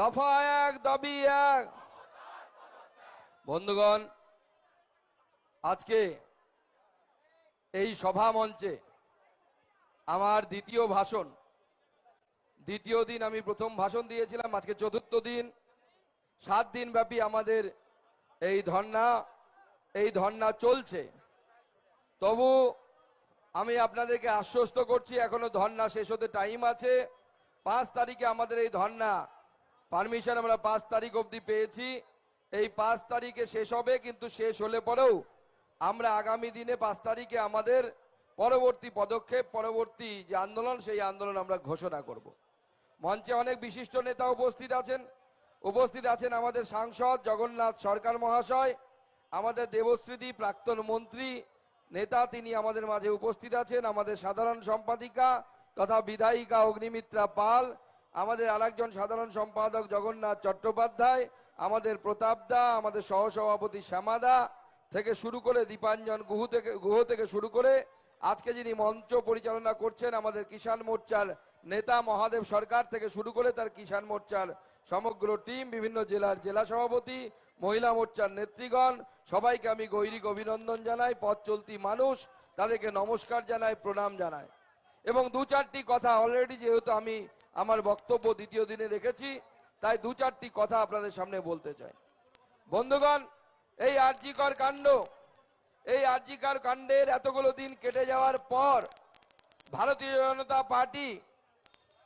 দফা এক, দাবি এক। বন্ধুগণ, আজকে এই সভা মঞ্চে আমার দ্বিতীয় ভাষণ, দ্বিতীয় দিন আমি প্রথম ভাষণ দিয়েছিলাম, আজকে চতুর্থ দিন। সাত দিন ব্যাপী আমাদের এই ধর্না এই ধর্না চলছে। তবু আমি আপনাদেরকে আশ্বস্ত করছি, এখনও ধর্না শেষ হতে টাইম আছে। পাঁচ তারিখে আমাদের এই ধর্না পারমিশন আমরা পাঁচ তারিখ অবধি পেয়েছি। এই পাঁচ তারিখে শেষ হবে, কিন্তু শেষ হলে পরেও আমরা আগামী দিনে পাঁচ তারিখে আমাদের পরবর্তী পদক্ষেপ, পরবর্তী যে আন্দোলন, সেই আন্দোলন আমরা ঘোষণা করব। মঞ্চে অনেক বিশিষ্ট নেতা উপস্থিত আছেন। উপস্থিত আছেন আমাদের সাংসদ জগন্নাথ সরকার মহাশয়, আমাদের দেবশ্রীদি প্রাক্তন মন্ত্রী নেতা, তিনি আমাদের মাঝে উপস্থিত আছেন, আমাদের সাধারণ সম্পাদিকা তথা বিধায়িকা অগ্নিমিত্রা পাল আমাদের আরেকজন সাধারণ সম্পাদক জগন্নাথ চট্টোপাধ্যায়, আমাদের প্রতাপদা আমাদের সহসভাপতি শ্যামাদা থেকে শুরু করে দীপাঞ্জন গুহ থেকে গুহ থেকে শুরু করে আজকে যিনি মঞ্চ পরিচালনা করছেন আমাদের কিষাণ মোর্চার নেতা মহাদেব সরকার থেকে শুরু করে তার কিষাণ মোর্চার সমগ্র টিম, বিভিন্ন জেলার জেলা সভাপতি, মহিলা মোর্চার নেতৃগণ সবাইকে আমি গৈরিক অভিনন্দন জানাই, পথ চলতি মানুষ, তাদেরকে নমস্কার জানাই, প্রণাম জানাই। এবং দু চারটি কথা অলরেডি যেহেতু আমি আমার বক্তব্য দ্বিতীয় দিনে রেখেছি, তাই দু চারটি কথা আপনাদের সামনে বলতে চাই। বন্ধুগণ, এই আর্জিকর কাণ্ড, এই আর্জিকর কাণ্ডের এতগুলো দিন কেটে যাওয়ার পর ভারতীয় জনতা পার্টি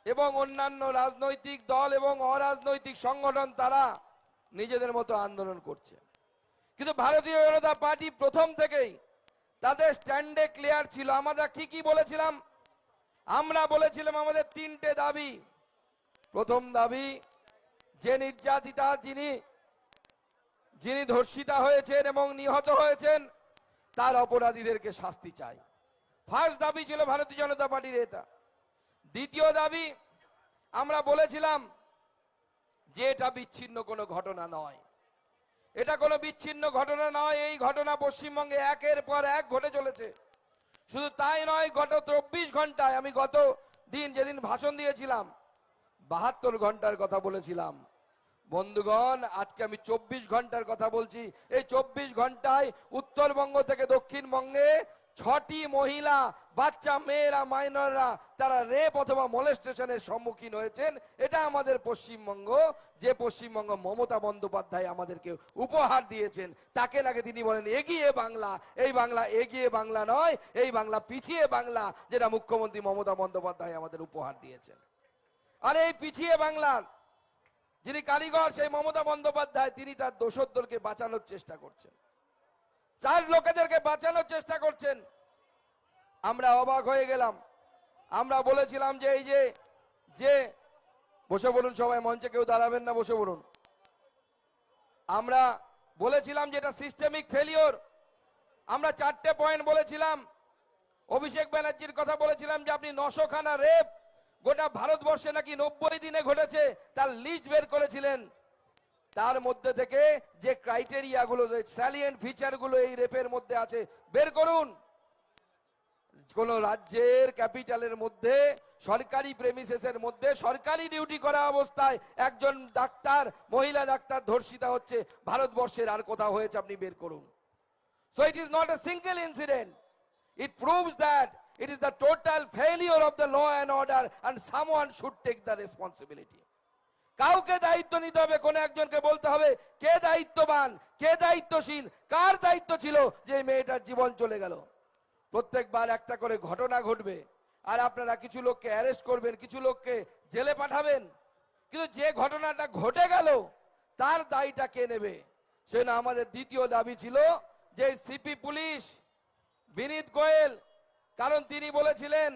এবং অন্যান্য রাজনৈতিক দল এবং অরাজনৈতিক সংগঠন, তারা নিজেদের মতো আন্দোলন করছে। কিন্তু ভারতীয় জনতা পার্টি প্রথম থেকেই তাদের স্ট্যান্ডে ক্লিয়ার ছিল। আমরা কি বলেছিলাম আমরা বলেছিলাম আমাদের তিনটে দাবি। প্রথম দাবি, যে নির্যাতিতা যিনি যিনি ধর্ষিতা হয়েছেন এবং নিহত হয়েছেন, তার অপরাধীদেরকে শাস্তি চাই। ফার্স্ট দাবি ছিল ভারতীয় জনতা পার্টির এটা। দ্বিতীয় দাবি, আমরা বলেছিলাম যে এটা বিচ্ছিন্ন কোনো ঘটনা নয়। এটা কোনো বিচ্ছিন্ন ঘটনা নয়, এই ঘটনা পশ্চিমবঙ্গে একের পর এক ঘটে চলেছে। শুধু তাই নয়, গত চব্বিশ ঘন্টায় আমি গত দিন যেদিন ভাষণ দিয়েছিলাম, বাহাত্তর ঘণ্টার কথা বলেছিলাম। বন্ধুগণ, আজকে আমি চব্বিশ ঘণ্টার কথা বলছি। এই চব্বিশ ঘন্টায় উত্তরবঙ্গ থেকে দক্ষিণবঙ্গে ছটি মহিলা, বাচ্চা, মেয়েরা, মাইনররা, তারা রেপ অথবা মলেস্টেশনের সম্মুখীন হয়েছেন। এটা আমাদের পশ্চিমবঙ্গ। যে পশ্চিমবঙ্গ মমতা বন্দ্যোপাধ্যায় আমাদেরকে উপহার দিয়েছেন, তাকে নাকি তিনি বলেন, এগিয়ে বাংলা। এই বাংলা এগিয়ে বাংলা নয়, এই বাংলা পিছিয়ে বাংলা, যেটা মুখ্যমন্ত্রী মমতা বন্দ্যোপাধ্যায় আমাদের উপহার দিয়েছেন। আর এই পিছিয়ে বাংলার যিনি কারিগর, সেই মমতা বন্দ্যোপাধ্যায়, তিনি তার দোষরদেরকে বাঁচানোর চেষ্টা করছেন। চার লোকেদেরকে বাঁচানোর চেষ্টা করছেন। আমরা অবাক হয়ে গেলাম। আমরা বলেছিলাম যে, এই যে যে, বসে বলুন সবাই, মঞ্চে কেউ দাঁড়াবেন না, বসে বলুন আমরা বলেছিলাম যে, এটা সিস্টেমিক ফেলিওর আমরা চারটে পয়েন্ট বলেছিলাম। অভিষেক ব্যানার্জির কথা বলেছিলাম যে, আপনি নশো খানা রেপ গোটা ভারতবর্ষে নাকি নব্বই দিনে ঘটেছে, তার লিস্ট বের করেছিলেন। তার মধ্যে থেকে যে ক্রাইটেরিয়া গুলো স্যালিয়েন্ট ফিচারগুলো এই রেপের মধ্যে আছে, বের করুন কোন রাজ্যের ক্যাপিটালের মধ্যে, সরকারি প্রেমিসেসের মধ্যে, সরকারি ডিউটি করা অবস্থায় একজন ডাক্তার, মহিলা ডাক্তার ধর্ষিতা হচ্ছে, ভারতবর্ষের আর কোথাও হয়েছে আপনি বের করুন So it is not a single incident. It proves that it is the total failure of the law and order and someone should take the responsibility. কাউকে দায়িত্ব নিতে হবে, কোন একজনকে বলতে হবে, কে দায়িত্ববান, কে দায়িত্বশীল, কার দায়িত্ব ছিল যে মেয়েটার জীবন চলে গেল। প্রত্যেকবার একটা করে ঘটনা ঘটবে, আর আপনারা কিছু লোককে অ্যারেস্ট করবেন, কিছু লোককে জেলে পাঠাবেন, কিন্তু যে ঘটনাটা ঘটে গেল, তার দায়টা কে নেবে? সে না, আমাদের দ্বিতীয় দাবি ছিল যে সিপি পুলিশ, বিনীত গোয়েল, কারণ তিনি বলেছিলেন,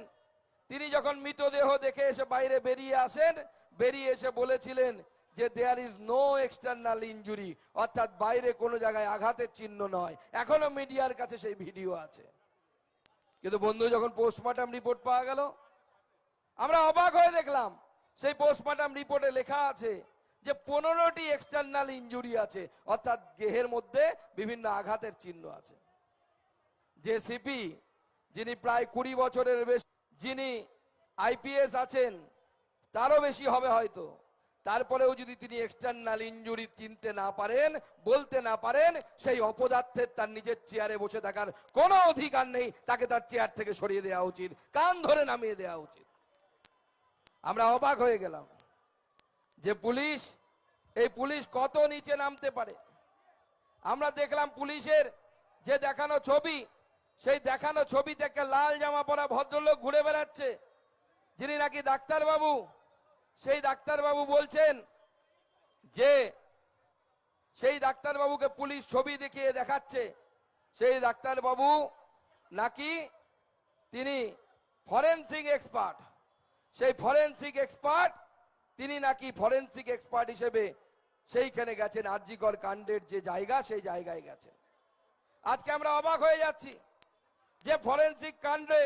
তিনি যখন মৃতদেহ দেখে এসে বাইরে বেরিয়ে আসেন বেরিয়ে এসে বলেছিলেন যে there is no external injury অর্থাৎ বাইরে কোনো জায়গায় আঘাতের চিহ্ন নয়। এখনও মিডিয়ার কাছে সেই ভিডিও আছে। কিন্তু বন্ধু, যখন পোস্টমর্টম রিপোর্ট পাওয়া গেল, আমরা অবাক হয়ে দেখলাম, সেই পোস্টমর্টম রিপোর্টে লেখা আছে যে পনেরোটি এক্সটার্নাল ইঞ্জুরি আছে, অর্থাৎ দেহের মধ্যে বিভিন্ন আঘাতের চিহ্ন আছে। যে সিপি যিনি প্রায় কুড়ি বছরের বেশি, যিনি আইপিএস আছেন তারও বেশি হবে হয়তো। তারপরেও যদি তিনি এক্সটার্নাল ইনজুরি চিনতে না পারেন, বলতে না পারেন, সেই অপদার্থের তার নিজের চেয়ারে বসে থাকার কোনো অধিকার নেই, তাকে তার চেয়ার থেকে সরিয়ে দেওয়া উচিত, কান ধরে নামিয়ে দেওয়া উচিত। আমরা অবাক হয়ে গেলাম যে পুলিশ, এই পুলিশ কত নিচে নামতে পারে? আমরা দেখলাম পুলিশের যে দেখানো ছবি, সেই দেখানো ছবি থেকে লাল জামা পরা ভদ্রলোক ঘুরে বেড়াচ্ছে। যিনি নাকি ডাক্তারবাবু সেই ডাক্তারবাবু বলছেন যে সেই ডাক্তারবাবুকে পুলিশ ছবি দেখিয়ে দেখাচ্ছে। সেই ডাক্তারবাবু নাকি তিনি ফরেন্সিক এক্সপার্ট। সেই ফরেন্সিক এক্সপার্ট, তিনি নাকি ফরেন্সিক এক্সপার্ট হিসেবে সেইখানে গেছেন, আরজিকর কাণ্ডের যে জায়গা, সেই জায়গায় গেছেন। আজকে আমরা অবাক হয়ে যাচ্ছি যে ফরেন্সিক কাণ্ডে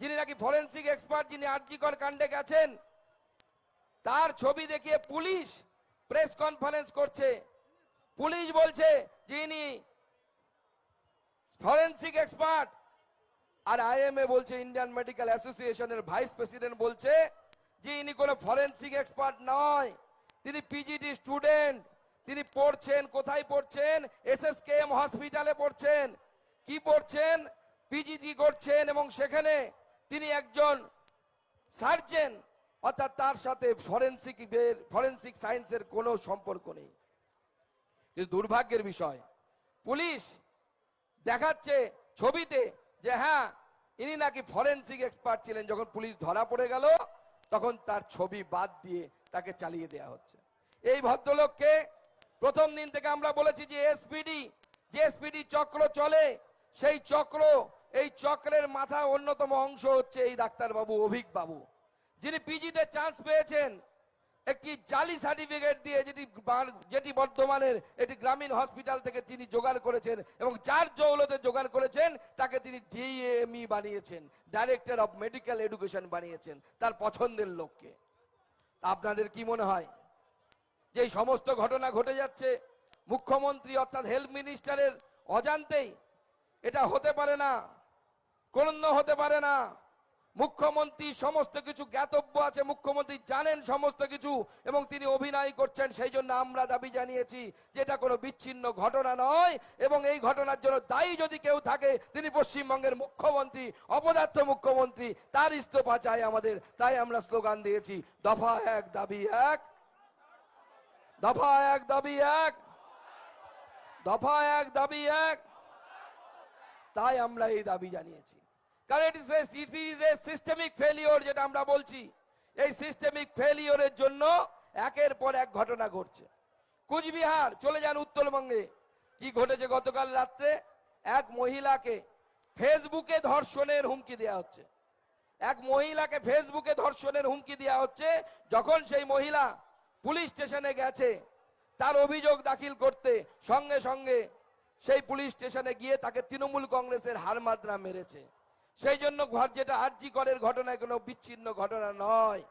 যিনি নাকি ফরেন্সিক এক্সপার্ট, যিনি আরজিকর কাণ্ডে গেছেন তার ছবি দেখিয়ে পুলিশ প্রেস কনফারেন্স করছে। পুলিশ বলছে যে ইনি ফরেন্সিক এক্সপার্ট। আর আইএমএ বলছে, ইন্ডিয়ান মেডিকেল অ্যাসোসিয়েশনের ভাইস প্রেসিডেন্ট বলছে যে ইনি কোনো ফরেন্সিক এক্সপার্ট নয়। তিনি পিজিটি স্টুডেন্ট। তিনি পড়ছেন, কোথায় পড়ছেন? এসএসকেএম হসপিটালে পড়ছেন। কি পড়ছেন? পিজিটি করছেন এবং সেখানে তিনি একজন সার্জেন। অর্থাৎ তার সাথে ফরেন্সিক ফরেন্সিক সায়েন্সের কোনো সম্পর্ক নেই। কিন্তু দুর্ভাগ্যের বিষয়, পুলিশ দেখাচ্ছে ছবিতে যে হ্যাঁ ইনি নাকি ফরেন্সিক এক্সপার্ট ছিলেন। যখন পুলিশ ধরা পড়ে গেল, তখন তার ছবি বাদ দিয়ে তাকে চালিয়ে দেওয়া হচ্ছে। এই ভদ্রলোককে প্রথম দিন থেকে আমরা বলেছি যে এসপিডি যে এসপিডি চক্র চলে, সেই চক্র, এই চক্রের মাথা অন্যতম অংশ হচ্ছে এই ডাক্তারবাবু অভিক বাবু যিনি পিজিতে চান্স পেয়েছেন, একটি জালি সার্টিফিকেট দিয়ে যেটি যেটি বর্ধমানের একটি গ্রামীণ হসপিটাল থেকে তিনি জোগাড় করেছেন এবং যার জৌলতে জোগাড় করেছেন, তাকে তিনি ডিএমই বানিয়েছেন ডাইরেক্টর অফ মেডিকেল এডুকেশন বানিয়েছেন, তার পছন্দের লোককে। আপনাদের কি মনে হয়? যে সমস্ত ঘটনা ঘটে যাচ্ছে, মুখ্যমন্ত্রী অর্থাৎ হেলথ মিনিস্টারের অজান্তেই, এটা হতে পারে না কোনো হতে পারে না। মুখ্যমন্ত্রী সমস্ত কিছু জ্ঞাতব্য আছে, মুখ্যমন্ত্রী জানেন সমস্ত কিছু, এবং তিনি অভিনয় করছেন, সেই জন্য আমরা দাবি জানিয়েছি যে এটা কোনো বিচ্ছিন্ন ঘটনা নয়, এবং এই ঘটনার জন্য দায়ী যদি কেউ থাকে, তিনি পশ্চিমবঙ্গের মুখ্যমন্ত্রী, অপদার্থ মুখ্যমন্ত্রী, তার ইস্তফা চাই আমাদের, তাই আমরা স্লোগান দিয়েছি, দফা এক, দাবি এক, দফা এক, দাবি এক, দফা এক, দাবি এক, তাই আমরা এই দাবি জানিয়েছি। কারণ it is it is a systemic failure যেটা আমরা বলছি। এই সিস্টেমিক ফেলিওরের জন্য একের পর এক ঘটনা ঘটছে। কুচবিহার, চলে যান উত্তরবঙ্গে। কি ঘটেছে গতকাল রাত্রে? এক মহিলাকে ফেসবুকে ধর্ষণের হুমকি দেওয়া হচ্ছে। এক মহিলাকে ফেসবুকে ধর্ষণের হুমকি দেওয়া হচ্ছে যখন সেই মহিলা পুলিশ স্টেশনে গেছে। তার অভিযোগ দাখিল করতে সঙ্গে সঙ্গে সেই পুলিশ স্টেশনে গিয়ে তাকে তৃণমূল কংগ্রেসের হারমাদ্রা মেরেছে। সেই জন্য ঘর যেটা আরজি করের ঘটনায় কোনো বিচ্ছিন্ন ঘটনা নয়।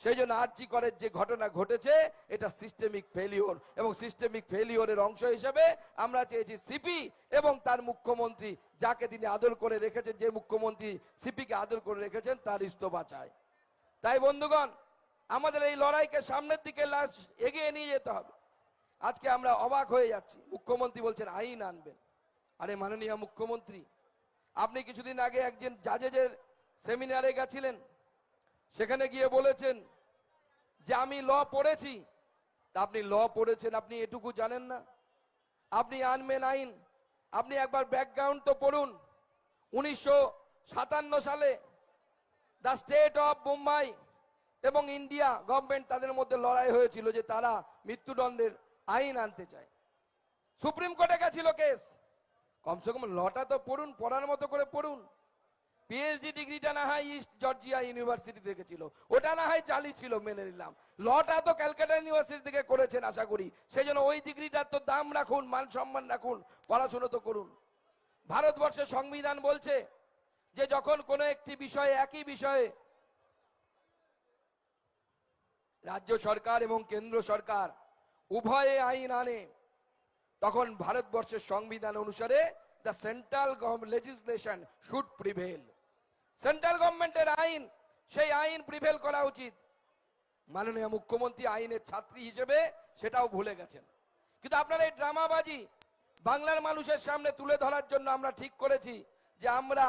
সেই জন্য আরজি করের যে ঘটনা ঘটেছে, এটা সিস্টেমিক ফেলিওর এবং সিস্টেমিক ফেলিওরের অংশ হিসেবে আমরা চেয়েছি সিপি এবং তার মুখ্যমন্ত্রী যাকে তিনি আদর করে রেখেছেন, যে মুখ্যমন্ত্রী সিপিকে আদর করে রেখেছেন, তার ইস্তফা চায় তাই বন্ধুগণ, আমাদের এই লড়াইকে সামনের দিকে লাশ এগিয়ে নিয়ে যেতে হবে। আজকে আমরা অবাক হয়ে যাচ্ছি। মুখ্যমন্ত্রী বলছেন, আইন আনবেন। আরে মাননীয় মুখ্যমন্ত্রী আপনি কিছুদিন আগে একজন জাজেজের সেমিনারে গেছিলেন, সেখানে গিয়ে বলেছেন যে আমি ল পড়েছি। তা আপনি ল পড়েছেন, আপনি এটুকু জানেন না? আপনি আনবেন আইন, আপনি একবার ব্যাকগ্রাউন্ড তো পড়ুন। উনিশশো সাতান্ন সালে দ্য স্টেট অফ মুম্বাই এবং ইন্ডিয়া গভর্নমেন্ট তাদের মধ্যে লড়াই হয়েছিল যে তারা মৃত্যুদণ্ডের আইন আনতে চায়। সুপ্রিম কোর্টে গেছিল কেস। কমসে কম লটা তো পড়ুন, পড়ার মতো করে পড়ুন। পিএইচডি ডিগ্রিটা না হয় ইস্ট জর্জিয়া ইউনিভার্সিটি থেকে ছিল ওটা না হয় জালি ছিল, মেনে নিলাম। লটা তো ক্যালকাটা ইউনিভার্সিটি থেকে করেছেন, আশা করি। সেই জন্য ওই ডিগ্রিটার তো দাম রাখুন, মান সম্মান রাখুন, পড়াশোনা তো করুন। ভারতবর্ষের সংবিধান বলছে যে যখন কোনো একটি বিষয়ে, একই বিষয়ে রাজ্য সরকার এবং কেন্দ্র সরকার উভয়ে আইন আনে তখন ভারতবর্ষের সংবিধান অনুসারে the central legislation should prevail central গভর্নমেন্টের আইন, সেই আইন প্রিভেল করা উচিত। মাননীয় মুখ্যমন্ত্রী আইনের ছাত্রী হিসেবে সেটাও ভুলে গেছেন। কিন্তু আপনার এই ড্রামাবাজি বাংলার মানুষের সামনে তুলে ধরার জন্য আমরা ঠিক করেছি যে আমরা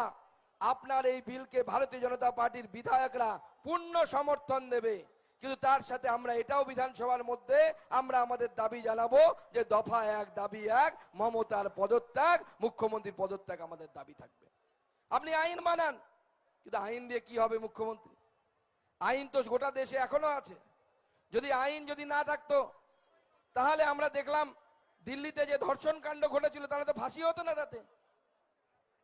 আপনার এই বিলকে ভারতীয় জনতা পার্টির বিধায়করা পূর্ণ সমর্থন দেবে। কিন্তু তার সাথে আমরা এটাও বিধানসভার মধ্যে আমরা আমাদের দাবি জানাব যে দফা এক, দাবি এক, মমতার পদত্যাগ, মুখ্যমন্ত্রীর পদত্যাগ আমাদের দাবি থাকবে। আপনি আইন বানান কিন্তু আইন দিয়ে কি হবে মুখ্যমন্ত্রী? আইন তো গোটা দেশে এখনও আছে। যদি আইন যদি না থাকতো, তাহলে আমরা দেখলাম দিল্লিতে যে ধর্ষণ কাণ্ড ঘটেছিল, তাহলে তো ফাঁসি হতো না তাতে।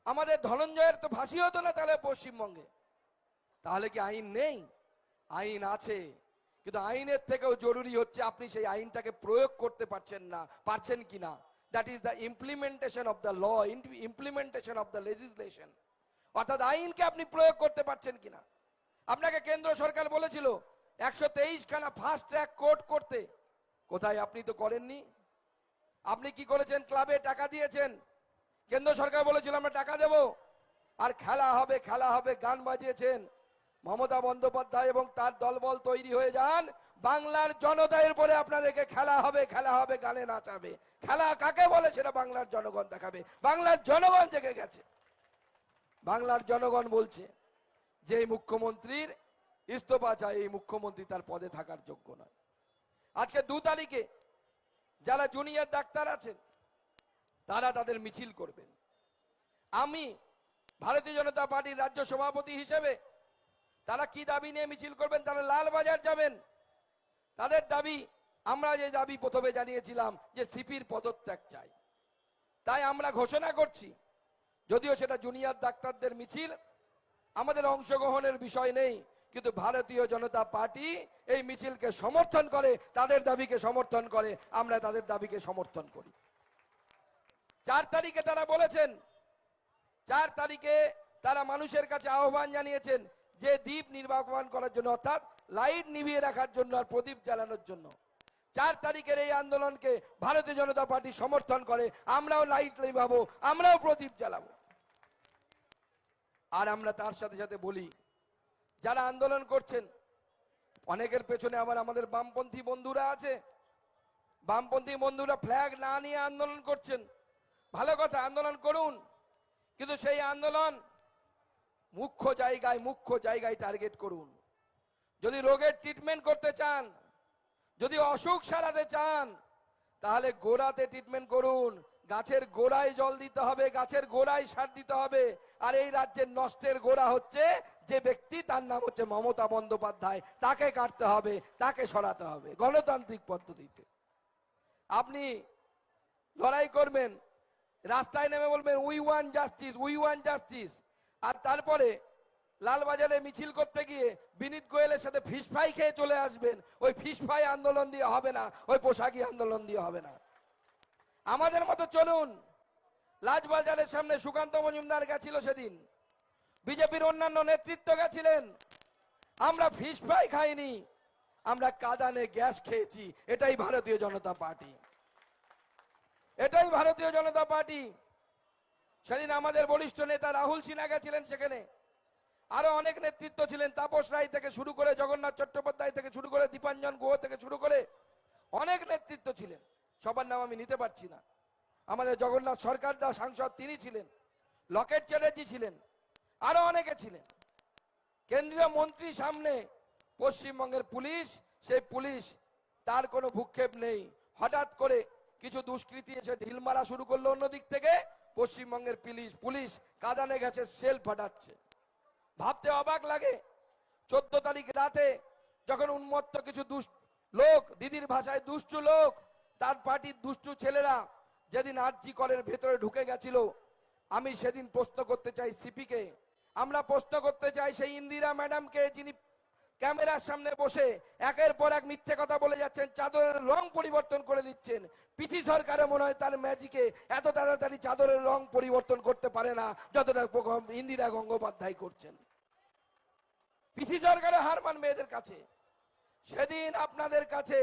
আমাদের ধনঞ্জয়ের তো ফাঁসি হতো না তাহলে পশ্চিমবঙ্গে। তাহলে কি আইন নেই? আইন আছে। কিন্তু আইনের থেকেও জরুরি হচ্ছে আপনি সেই আইনটাকে প্রয়োগ করতে পারছেন না, পারছেন কিনা? That is the implementation of the law implementation of the legislation অর্থাৎ আইনকে আপনি প্রয়োগ করতে পারছেন কিনা? আপনাকে কেন্দ্র সরকার বলেছিল, একশো তেইশ খানা ফাস্ট ট্র্যাক কোর্ট করতে। কোথায়? আপনি তো করেননি। আপনি কি করেছেন? ক্লাবে টাকা দিয়েছেন। কেন্দ্র সরকার বলেছিল, আমরা টাকা দেব। আর খেলা হবে খেলা হবে, গান বাজিয়েছেন। মমতা বন্দ্যোপাধ্যায় এবং তার দলবল তৈরি হয়ে যান। বাংলার জনতার পরে আপনাদেরকে খেলা হবে খেলা হবে, গানে নাচাবে। খেলা কাকে বলে সেটা বাংলার জনগণ দেখাবে। বাংলার জনগণ জেগে গেছে। বাংলার জনগণ বলছে যে মুখ্যমন্ত্রীর ইস্তফা চাই, এই মুখ্যমন্ত্রী তার পদে থাকার যোগ্য নয়। আজকে দু তারিখে যারা জুনিয়র ডাক্তার আছেন, তারা তাদের মিছিল করবেন। আমি ভারতীয় জনতা পার্টির রাজ্য সভাপতি হিসেবে তারা কি দাবি নিয়ে মিছিল করবেন? তারা লালবাজার যাবেন। তাদের দাবি, আমরা যে দাবি প্রথমে জানিয়েছিলাম যে সিপির পদত্যাগ চাই। তাই আমরা ঘোষণা করছি, যদিও সেটা জুনিয়র ডাক্তারদের মিছিল, আমাদের অংশগ্রহণের বিষয় নেই, কিন্তু ভারতীয় জনতা পার্টি এই মিছিলকে সমর্থন করে, তাদের দাবিকে সমর্থন করে, আমরা তাদের দাবিকে সমর্থন করি। চার তারিখে তারা বলেছেন, চার তারিখে তারা মানুষের কাছে আহ্বান জানিয়েছেন যে দ্বীপ নির্বাপন করার জন্য, অর্থাৎ লাইট নিভিয়ে রাখার জন্য আর প্রদীপ জ্বালানোর জন্য। চার তারিখের এই আন্দোলনকে ভারতীয় জনতা পার্টি সমর্থন করে, আমরাও লাইট নিভাবো, আমরাও প্রদীপ জ্বালাবো। আর আমরা তার সাথে সাথে বলি, যারা আন্দোলন করছেন, অনেকের পেছনে আবার আমাদের বামপন্থী বন্ধুরা আছে। বামপন্থী বন্ধুরা ফ্ল্যাগ না নিয়ে আন্দোলন করছেন। ভালো কথা, আন্দোলন করুন। কিন্তু সেই আন্দোলন মুখ্য জায়গায় মুখ্য জায়গায় টার্গেট করুন। যদি রোগের ট্রিটমেন্ট করতে চান, যদি অসুখ সারাতে চান, তাহলে গোড়াতে ট্রিটমেন্ট করুন। গাছের গোড়ায় জল দিতে হবে, গাছের গোড়ায় সার দিতে হবে। আর এই রাজ্যের নষ্টের গোড়া হচ্ছে যে ব্যক্তি, তার নাম হচ্ছে মমতা বন্দ্যোপাধ্যায়। তাকে কাটতে হবে, তাকে সরাতে হবে, গণতান্ত্রিক পদ্ধতিতে। আপনি লড়াই করবেন, রাস্তায় নেমে বলবেন we want justice we want justice আর তারপরে লালবাজারে মিছিল করতে গিয়ে বিনীত গোয়েলের সাথে ফিস ফ্রাই খেয়ে চলে আসবেন। ওই ফিস ফ্রাই আন্দোলন দিয়ে হবে না, ওই পোশাকি আন্দোলন দিয়ে হবে না। আমাদের মতো চলুন, লাজবাজারের সামনে সুকান্ত মজুমদার গেছিল সেদিন। বিজেপির অন্যান্য নেতৃত্ব গেছিলেন। আমরা ফিস ফ্রাই খাইনি, আমরা কাদানে গ্যাস খেয়েছি, এটাই ভারতীয় জনতা পার্টি। এটাই ভারতীয় জনতা পার্টি। সেদিন আমাদের বলিষ্ঠ নেতা রাহুল সিনহা গেছিলেন সেখানে। আরও অনেক নেতৃত্ব ছিলেন, তাপস রায় থেকে শুরু করে, জগন্নাথ চট্টোপাধ্যায় থেকে শুরু করে, দীপাঞ্জন গুহ থেকে শুরু করে অনেক নেতৃত্ব ছিলেন। সবার নাম আমি নিতে পারছি না। আমাদের জগন্নাথ সরকার দা সাংসদ তিনি ছিলেন, লকেট চ্যাটার্জি ছিলেন, আরও অনেকে ছিলেন। কেন্দ্রীয় মন্ত্রী সামনে পশ্চিমবঙ্গের পুলিশ, সেই পুলিশ তার কোনো ভূক্ষেপ নেই। হঠাৎ করে কিছু দুষ্কৃতী এসে ঢিল মারা শুরু করল অন্যদিক থেকে। পশ্চিমবঙ্গের পুলিশ পুলিশ কাদানে গেছে, সেল ফাটাচ্ছে। ভাবতে অবাক লাগে, চোদ্দ তারিখ রাতে যখন উন্মত্ত কিছু দুষ্ট লোক, দিদির ভাষায় দুষ্টু লোক, তার পার্টির দুষ্টু ছেলেরা যেদিন আরজি কলের ভেতরে ঢুকে গেছিল, আমি সেদিন প্রশ্ন করতে চাই সিপিকে। আমরা প্রশ্ন করতে চাই সেই ইন্দিরা ম্যাডামকে যিনি ক্যামেরার সামনে বসে একের পর এক মিথ্যে কথা বলে যাচ্ছেন, চাদরের রং পরিবর্তন করে দিচ্ছেন। পিসি সরকারে মনে হয় তার ম্যাজিকে এত তাড়াতাড়ি চাদরের রং পরিবর্তন করতে পারে না, যতটা ইন্দিরা গঙ্গোপাধ্যায় করছেন। পিসি সরকারে হার মানবে এদের কাছে। সেদিন আপনাদের কাছে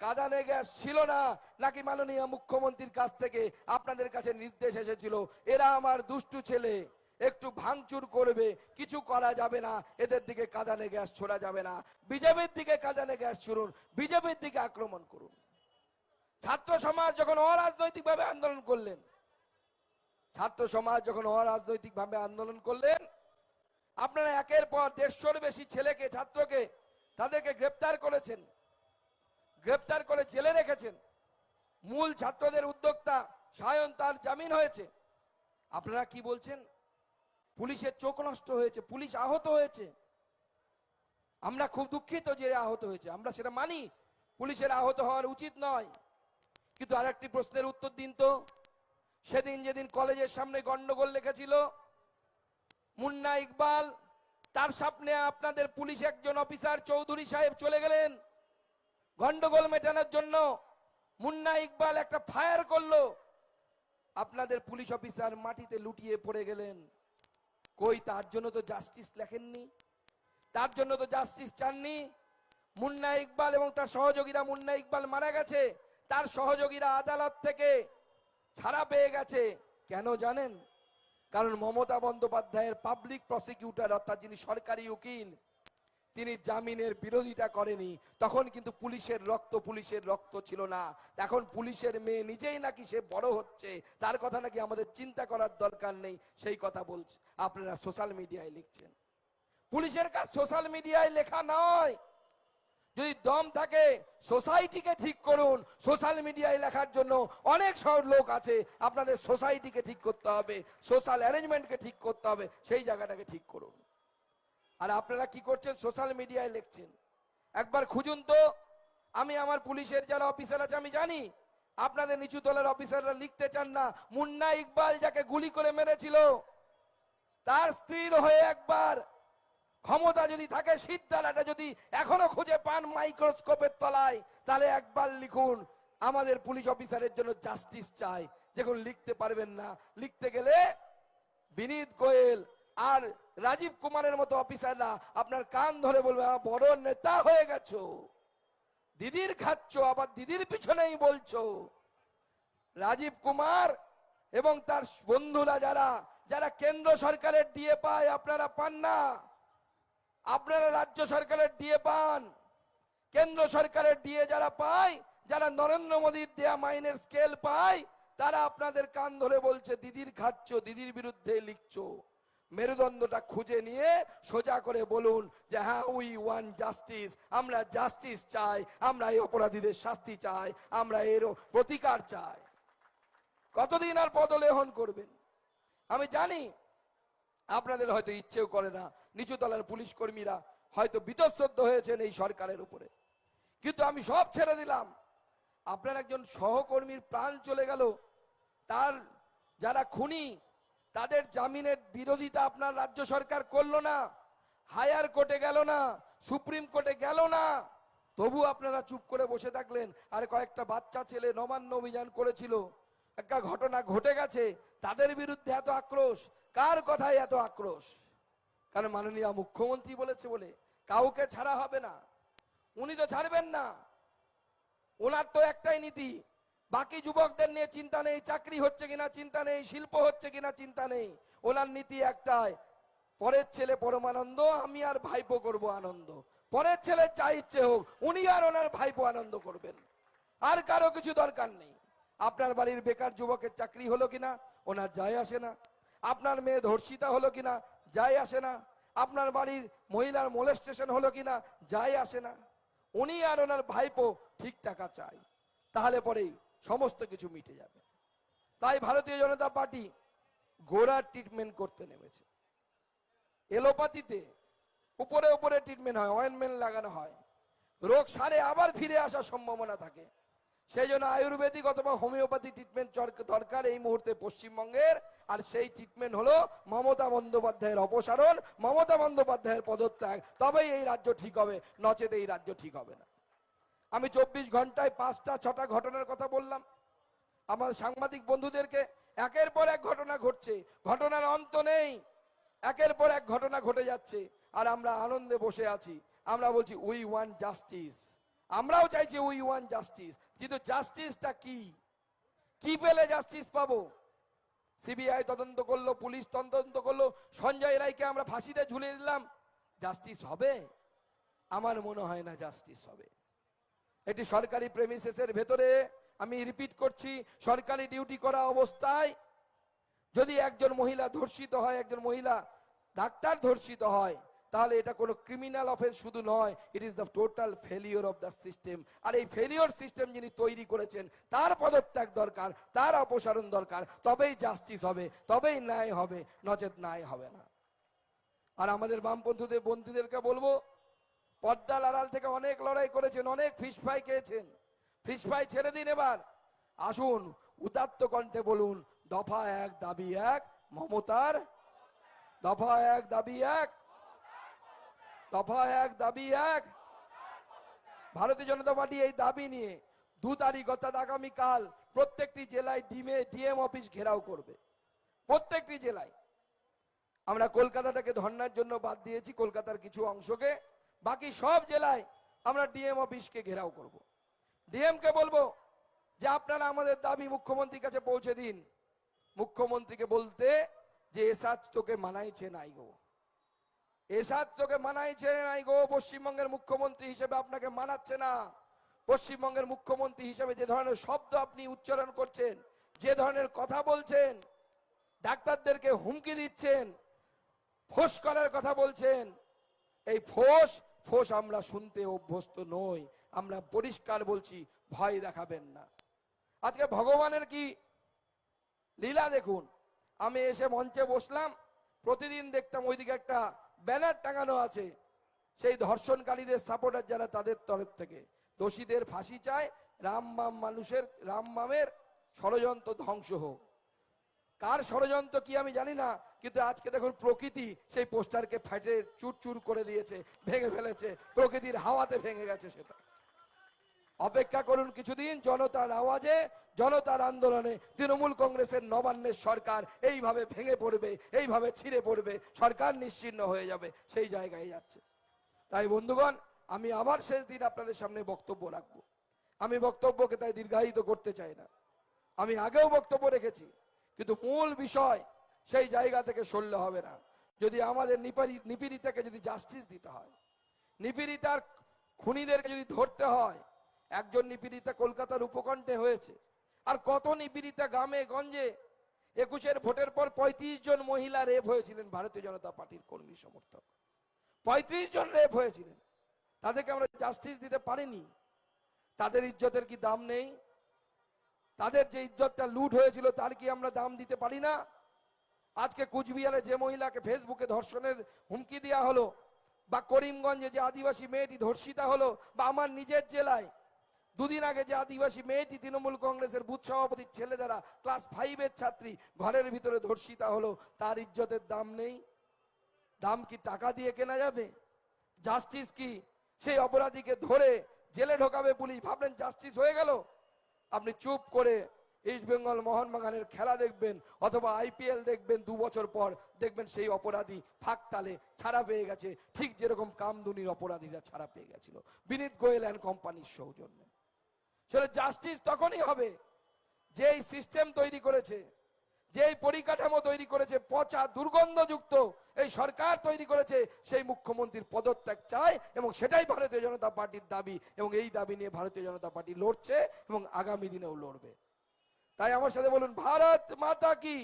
কাদানে গ্যাস ছিল না, নাকি মাননীয় মুখ্যমন্ত্রীর কাছ থেকে আপনাদের কাছে নির্দেশ এসেছিল? এরা আমার দুষ্টু ছেলে। একটু ভাঙচুর করবে, কিছু করা যাবে না। এদের দিকে কাঁদানে গ্যাস ছোড়া যাবে না। বিজেপির দিকে কাঁদানে গ্যাস ছুড়ুন, বিজেপির দিকে আক্রমণ করুন। ছাত্র সমাজ যখন অরাজনৈতিকভাবে আন্দোলন করলেন, ছাত্র সমাজ যখন অরাজনৈতিকভাবে আন্দোলন করলেন, আপনারা একের পর দেড়শোর বেশি ছেলেকে, ছাত্রকে তাদেরকে গ্রেপ্তার করেছেন। গ্রেপ্তার করে জেলে রেখেছেন। মূল ছাত্রদের উদ্যোক্তা সায়ন তার জামিন হয়েছে। আপনারা কি বলছেন? পুলিশের চোখ নষ্ট হয়েছে, পুলিশ আহত হয়েছে। আমরা খুব দুঃখিত যে আহত হয়েছে। আমরা সেটা মানি, পুলিশের আহত হওয়ার উচিত নয়। কিন্তু আরেকটি প্রশ্নের উত্তর দিন তো। সেদিন যেদিন কলেজের সামনে গন্ডগোল লেখেছিল মুন্না ইকবাল তার সামনে আপনাদের পুলিশ একজন অফিসার চৌধুরী সাহেব চলে গেলেন। গন্ডগোল মেটানোর জন্য মুন্না ইকবাল একটা ফায়ার করল। আপনাদের পুলিশ অফিসার মাটিতে লুটিয়ে পড়ে গেলেন। কই, তার জন্য তো জাস্টিস লেখেননি? তার জন্য তো জাস্টিস চাননি? মুন্না ইকবাল এবং তার সহযোগীরা, মুন্না ইকবাল মারা গেছে, তার সহযোগীরা আদালত থেকে ছাড়া পেয়ে গেছে। কেন জানেন? কারণ মমতা বন্দ্যোপাধ্যায়ের পাবলিক প্রসিকিউটর অর্থাৎ যিনি সরকারি উকিল তিনি জামিনের বিরোধিতা করেনি, তখন কিন্তু পুলিশের রক্ত পুলিশের রক্ত ছিল না। এখন পুলিশের মেয়ে নিজেই নাকি সে বড় হচ্ছে, তার কথা নাকি আমাদের চিন্তা করার দরকার নেই, সেই কথা বলছে। আপনারা সোশ্যাল মিডিয়ায় লিখছেন। পুলিশের কাজ সোশ্যাল মিডিয়ায় লেখা নয়। যদি দম থাকে, সোসাইটিকে ঠিক করুন। সোশ্যাল মিডিয়ায় লেখার জন্য অনেক সব লোক আছে, আপনাদের সোসাইটিকে ঠিক করতে হবে, সোশ্যাল অ্যারেঞ্জমেন্টকে ঠিক করতে হবে, সেই জায়গাটাকে ঠিক করুন। আর আপনারা কি করছেন? সোশ্যাল মিডিয়ায় লিখছেন। একবার খুঁজুন তো। আমি আমার পুলিশের যারা অফিসার আছে, আমি জানি। আপনাদের নিচু দলের অফিসাররা লিখতে চান না। মুন্না ইকবাল যাকে গুলি করে মেরেছিল, তার স্ত্রীর হয়ে একবার ক্ষমতা যদি থাকে, সিদ্ধারাটা যদি এখনও খুঁজে পান মাইক্রোস্কোপের তলায়, তাহলে একবার লিখুন, আমাদের পুলিশ অফিসারের জন্য জাস্টিস চাই। দেখুন, লিখতে পারবেন না। লিখতে গেলে বিনীত গোয়েল আর রাজীব কুমারের মতো অফিসাররা আপনার কান ধরে বলবে বড় নেতা হয়ে গেছো। দিদির খাচ্ছ, আবার দিদির পিছনেই বলছো। রাজীব কুমার এবং তার বন্ধুরা যারা যারা কেন্দ্র সরকারের ডিএ পায়, আপনারা পান না। আপনারা রাজ্য সরকারের ডিএ পান। কেন্দ্র সরকারের ডিএ যারা পায়, যারা নরেন্দ্র মোদীর দেয়া মাইনের স্কেল পায়, তারা আপনাদের কান ধরে বলছে, দিদির খাচ্ছ, দিদির বিরুদ্ধে লিখছো। মেরুদণ্ডটা খুঁজে নিয়ে সোজা করে বলুন যে হ্যাঁ উই ওয়ান জাস্টিস আমরা জাস্টিস চাই, আমরা এই অপরাধীদের শাস্তি চাই, আমরা এর প্রতিকার চাই। কতদিন আর পদলেহন করবেন? আমি জানি আপনাদের হয়তো ইচ্ছেও করে না, নিচুতলার পুলিশ কর্মীরা হয়তো বিতশ্রদ্ধ হয়েছেন এই সরকারের উপরে। কিন্তু আমি সব ছেড়ে দিলাম। আপনার একজন সহকর্মীর প্রাণ চলে গেল। তার যারা খুনি তাদের জামিনের বিরোধিতা আপনার রাজ্য সরকার করল না, হায়ার কোর্টে গেল না, সুপ্রিম কোর্টে গেল না। তবু আপনারা চুপ করে বসে থাকলেন। আর কয়েকটা বাচ্চা ছেলে নবান্ন অভিযান করেছিল। একটা ঘটনা ঘটে গেছে। তাদের বিরুদ্ধে এত আক্রোশ? কার কথায় এত আক্রোশ? কারণ মাননীয় মুখ্যমন্ত্রী বলেছে বলে। কাউকে ছাড়া হবে না। উনি তো ছাড়বেন না। ওনার তো একটাই নীতি বাকি যুবকদের নিয়ে চিন্তা নেই, চাকরি হচ্ছে কিনা চিন্তা নেই, শিল্প হচ্ছে কিনা চিন্তা নেই। ওনার নীতি একটাই, পরের ছেলে পরমানন্দ, আমি আর ভাইপো করব আনন্দ। পরের ছেলে যা ইচ্ছে হোক, উনি আর ওনার ভাইপো আনন্দ করবেন। আর কারও কিছু দরকার নেই। আপনার বাড়ির বেকার যুবকের চাকরি হলো কিনা, ওনার যায় আসে না। আপনার মেয়ে ধর্ষিতা হলো কিনা, যায় আসে না। আপনার বাড়ির মহিলার মোলেস্টেশন হলো কিনা, যায় আসে না। উনি আর ওনার ভাইপো ঠিক টাকা চাই। তাহলে পরেই সমস্ত কিছু মিটে যাবে। তাই ভারতীয় জনতা পার্টি গোড়ার ট্রিটমেন্ট করতে নেমেছে। এলোপাতিতে উপরে উপরে ট্রিটমেন্ট হয় অয়েনমেন্ট লাগানো হয়। রোগ সারে আবার ফিরে আসার সম্ভাবনা থাকে। সেই জন্য আয়ুর্বেদিক অথবা হোমিওপ্যাথি ট্রিটমেন্ট দরকার এই মুহূর্তে পশ্চিমবঙ্গের। আর সেই ট্রিটমেন্ট হলো মমতা বন্দ্যোপাধ্যায়ের অপসারণ, মমতা বন্দ্যোপাধ্যায়ের পদত্যাগ। তবেই এই রাজ্য ঠিক হবে নচেত এই রাজ্য ঠিক হবে না। আমি চব্বিশ ঘন্টায় পাঁচটা, ছটা ঘটনার কথা বললাম। আমার সাংবাদিক বন্ধুদেরকে একের পর এক ঘটনা ঘটছে। ঘটনার অন্ত নেই। একের পর এক ঘটনা ঘটে যাচ্ছে। আর আমরা আনন্দে বসে আছি। আমরা বলছি উই ওয়ান জাস্টিস আমরাও চাইছি উই ওয়ান জাস্টিস কিন্তু জাস্টিসটা কি? কি পেলে জাস্টিস পাবো? সিবিআই তদন্ত করল, পুলিশ তদন্ত করল, সঞ্জয় রায়কে আমরা ফাঁসিতে ঝুলিয়ে দিলাম। জাস্টিস হবে? আমার মনে হয় না জাস্টিস হবে। এটি সরকারি প্রেমিসেসের ভেতরে। আমি রিপিট করছি, সরকারি ডিউটি করা অবস্থায় যদি একজন মহিলা ধর্ষিত হয়, একজন মহিলা ডাক্তার ধর্ষিত হয়, তাহলে এটা কোনো ক্রিমিনাল অফেন্স শুধু নয় it is the total failure of the system আর এই ফেলিওর সিস্টেম যিনি তৈরি করেছেন, তার পদত্যাগ দরকার, তার অপসারণ দরকার, তবেই জাস্টিস হবে, তবেই ন্যায় হবে, নচেত ন্যায় হবে না। আর আমাদের বামপন্থীদের, বন্ধুদেরকে বলব পদ্মার আড়াল থেকে অনেক লড়াই করেছেন, অনেক ফিস ফ্রাই খেয়েছেন। ফিস ফ্রাই ছেড়ে দিন এবার। আসুন, উদাত্ত কণ্ঠে বলুন, দফা এক, দাবি এক, মমতার। দফা এক, দাবি এক, দফা এক, দাবি এক। ভারতীয় জনতা পার্টি এই দাবি নিয়ে দু তারিখ, অর্থাৎ আগামীকাল প্রত্যেকটি জেলায় ডিমে, ডিএম অফিস ঘেরাও করবে। প্রত্যেকটি জেলায়। আমরা কলকাতাটাকে ধর্নার জন্য বাদ দিয়েছি, কলকাতার কিছু অংশকে। বাকি সব জেলায় আমরা ডিএম অফিসকে ঘেরাও করব। ডিএম কে বলব যে আপনারা আমাদের দাবি মুখ্যমন্ত্রীর কাছে পৌঁছে দিন। মুখ্যমন্ত্রীকে বলতে যে এসাজ তোকে মানাইছে নাই গো। এসাজ তোকে মানাইছে নাই গো, পশ্চিমবঙ্গের মুখ্যমন্ত্রী হিসেবে আপনাকে মানাচ্ছে না। পশ্চিমবঙ্গের মুখ্যমন্ত্রী হিসেবে যে ধরনের শব্দ আপনি উচ্চারণ করছেন, যে ধরনের কথা বলছেন, ডাক্তারদেরকে হুমকি দিচ্ছেন, ফোস করার কথা বলছেন, এই ফোস ফোস আমরা শুনতে অভ্যস্ত নই, আমরা পরিষ্কার বলছি, ভয় দেখাবেন না। আজকে ভগবানের কি লীলা দেখুন। আমি এসে মঞ্চে বসলাম, প্রতিদিন দেখতাম ওইদিকে একটা ব্যানার টাঙানো আছে, সেই ধর্ষণকারীদের সাপোর্টার যারা তাদের তরফ থেকে। দোষীদের ফাঁসি চায়, রাম মানুষের, রাম মামের ষড়যন্ত্র ধ্বংস হোক। কার ষড়যন্ত্র কি আমি জানি না, কিন্তু আজকে দেখুন প্রকৃতি সেই পোস্টারকে ফাটে চুরচুর করে দিয়েছে, ভেঙে ফেলেছে, প্রকৃতির হাওয়াতে ভেঙে গেছে সেটা। অপেক্ষা করুন কিছুদিন জনতার আওয়াজে, জনতার আন্দোলনে। তৃণমূল কংগ্রেসের নবান্নের সরকার এইভাবে ভেঙে পড়বে, এইভাবে ছিঁড়ে পড়বে, সরকার নিশ্চিন্ন হয়ে যাবে, সেই জায়গায় যাচ্ছে। তাই বন্ধুগণ, আমি আবার শেষ দিন আপনাদের সামনে বক্তব্য রাখব। আমি বক্তব্যকে তাই দীর্ঘায়িত করতে চাই না। আমি আগেও বক্তব্য রেখেছি। কিন্তু মূল বিষয় সেই জায়গা থেকে সরলে হবে না। যদি আমাদের নিপীড়িতাকে যদি জাস্টিস দিতে হয়, নিপীড়িতার খুনিদেরকে যদি ধরতে হয়, একজন নিপীড়িতা কলকাতার উপকণ্ঠে হয়েছে। আর কত নিপীড়িতা গ্রামে, গঞ্জে, একুশের ভোটের পর পঁয়ত্রিশ জন মহিলা রেপ হয়েছিলেন ভারতীয় জনতা পার্টির কর্মী সমর্থক। পঁয়ত্রিশ জন রেপ হয়েছিলেন। তাদেরকে আমরা জাস্টিস দিতে পারিনি। তাদের ইজ্জতের কি দাম নেই? তাদের যে ইজ্জতটা লুট হয়েছিল, তার কি আমরা দাম দিতে পারি না? আজকে কুচবিহারে যে মহিলাকে ফেসবুকে ধর্ষণের হুমকি দেওয়া হলো, বা করিমগঞ্জে যে আদিবাসী মেয়েটি ধর্ষিতা হলো, বা আমার নিজের জেলায়, দুদিন আগে যে আদিবাসী মেয়েটি তৃণমূল কংগ্রেসের বুথ সভাপতির ছেলে দ্বারা ক্লাস ফাইভের ছাত্রী ঘরের ভিতরে ধর্ষিতা হলো, তার ইজ্জতের দাম নেই। দাম কি টাকা দিয়ে কেনা যাবে? জাস্টিস কি? সেই অপরাধীকে ধরে জেলে ঢোকাবে পুলিশ? ভাবলেন জাস্টিস হয়ে গেল? আপনি চুপ করে ইস্টবেঙ্গল মোহনবাগানের খেলা দেখবেন অথবা আইপিএল দেখবেন দু বছর পর, দেখবেন সেই অপরাধী ফাঁক তালে ছাড়া পেয়ে গেছে। ঠিক যেরকম কামদুনির অপরাধীরা ছাড়া পেয়ে গেছিল। বিনীত গোয়েল অ্যান্ড কোম্পানির সৌজন্যে। সেটা জাস্টিস তখনই হবে। যে এই সিস্টেম তৈরি করেছে যে পরিকাঠামো তৈরি করেছে পচা দুর্গন্ধযুক্ত এই সরকার তৈরি করেছে সেই মুখ্যমন্ত্রীর পদত্যাগ চায় এবং সেটাই ভারতীয় জনতা পার্টির দাবি এবং এই দাবি নিয়ে ভারতীয় জনতা পার্টি লড়ছে এবং আগামী দিনেও লড়বে। তাই আমার সাথে বলুন ভারত মাতা কি?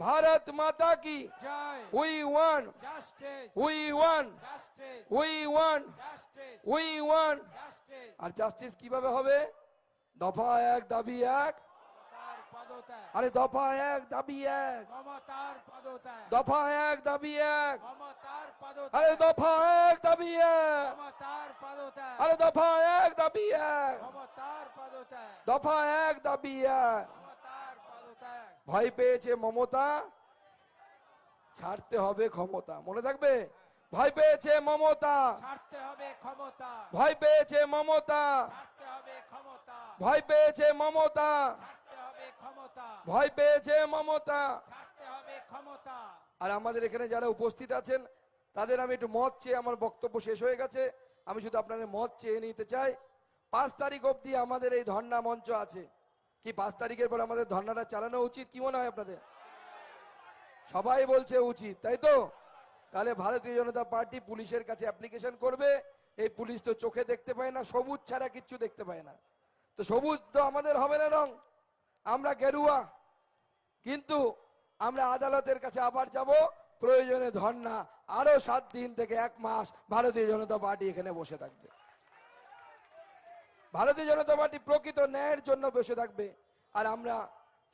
ভারত মাতা কি? We want we want we want we want R justice কীভাবে হবে? দফা এক দাবি এক। আরে দফা এক দাবি এক দফা এক দাবি এক আরে দফা এক দাবি এক আরে দফা এক দাবি এক দফা এক দাবি এক ভয় পেয়েছে মমতা। ছাড়তে হবে ক্ষমতা। মনে থাকবে? ভয় পেয়েছে মমতা। ছাড়তে হবে ক্ষমতা। ভয় পেয়েছে মমতা। ছাড়তে হবে ক্ষমতা। ভয় পেয়েছে মমতা। ভয় পেয়েছে মমতা। আর আমাদের এখানে যারা উপস্থিত আছেন তাদের আমি একটু মত চেয়ে আমার বক্তব্য শেষ হয়ে গেছে। আমি শুধু আপনাদের মত চেয়ে নিতে চাই। পাঁচ তারিখ অবধি আমাদের এই ধর্ণা মঞ্চ আছে। কি পাঁচ তারিখের পর আমাদের ধর্ণাটা চালানো উচিত কি মনে হয় আপনাদের? সবাই বলছে উচিত তাই তো? তাহলে ভারতীয় জনতা পার্টি পুলিশের কাছে অ্যাপ্লিকেশন করবে। এই পুলিশ তো চোখে দেখতে পায় না সবুজ ছাড়া কিচ্ছু দেখতে পায় না। তো সবুজ তো আমাদের হবে না রং। আমরা গেরুয়া। কিন্তু আমরা আদালতের কাছে আবার যাব। প্রয়োজনে ধর্না আরও সাত দিন থেকে এক মাস ভারতীয় জনতা পার্টি এখানে বসে থাকবে। ভারতীয় জনতা পার্টি প্রকৃত ন্যায়ের জন্য বসে থাকবে। আর আমরা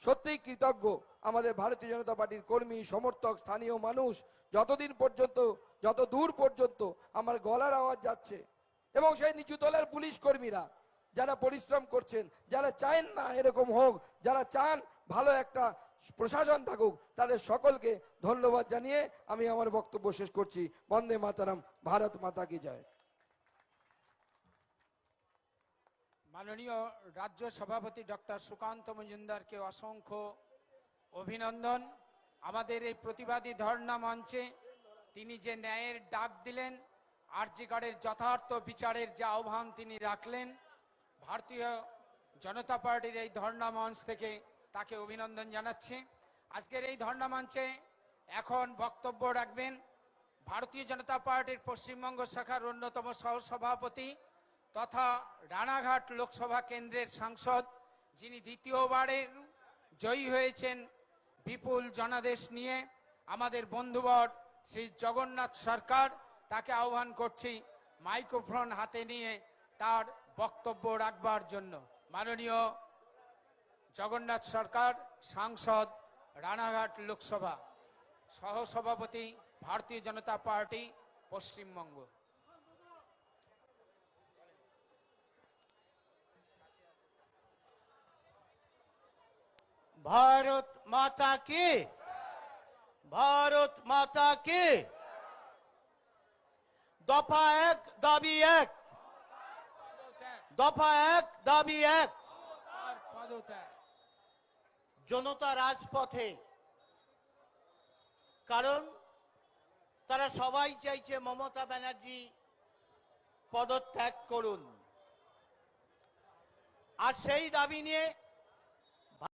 সত্যিই কৃতজ্ঞ। আমাদের ভারতীয় জনতা পার্টির কর্মী, সমর্থক, স্থানীয় মানুষ যতদিন পর্যন্ত, যত দূর পর্যন্ত আমার গলার আওয়াজ যাচ্ছে এবং সেই নিচু তলার পুলিশ কর্মীরা যারা পরিশ্রম করছেন, যারা চান না এরকম হোক, যারা চান ভালো একটা প্রশাসন থাকুক, তাদের সকলকে ধন্যবাদ জানিয়ে আমি আমার বক্তব্য শেষ করছি। বন্দে মাতারাম, ভারত মাতা কি জয়। মাননীয় রাজ্য সভাপতি ডক্টর সুকান্ত মজুমদারকে অসংখ্য অভিনন্দন। আমাদের এই প্রতিবাদী ধর্ণা মঞ্চে তিনি যে ন্যায়ের ডাক দিলেন আরজিগড়ের যথার্থ বিচারের যে আহ্বান তিনি রাখলেন ভারতীয় জনতা পার্টির এই ধর্ণা মঞ্চ থেকে তাকে অভিনন্দন জানাচ্ছি। আজকের এই ধর্ণা মঞ্চে এখন বক্তব্য রাখবেন ভারতীয় জনতা পার্টির পশ্চিমবঙ্গ শাখার অন্যতম সহসভাপতি তথা রানাঘাট লোকসভা কেন্দ্রের সাংসদ, যিনি দ্বিতীয়বারের জয়ী হয়েছেন বিপুল জনাদেশ নিয়ে। আমাদের বন্ধুবর শ্রী জগন্নাথ সরকার, তাকে আহ্বান করছি মাইক্রোফোন হাতে নিয়ে তার বক্তব্য রাখবার জন্য মাননীয় জগন্নাথ সরকার, সাংসদ, রানাঘাট লোকসভা, সহসভাপতি ভারতীয় জনতা পার্টি, পশ্চিমবঙ্গ। ভারত মাতা কি? ভারত মাতা কি? দফা এক, দাবি এক। দফা এক দাবি এক। জনতা রাজপথে। কারণ তারা সবাই চাইছে মমতা ব্যানার্জি পদত্যাগ করুন। আর সেই দাবি নিয়ে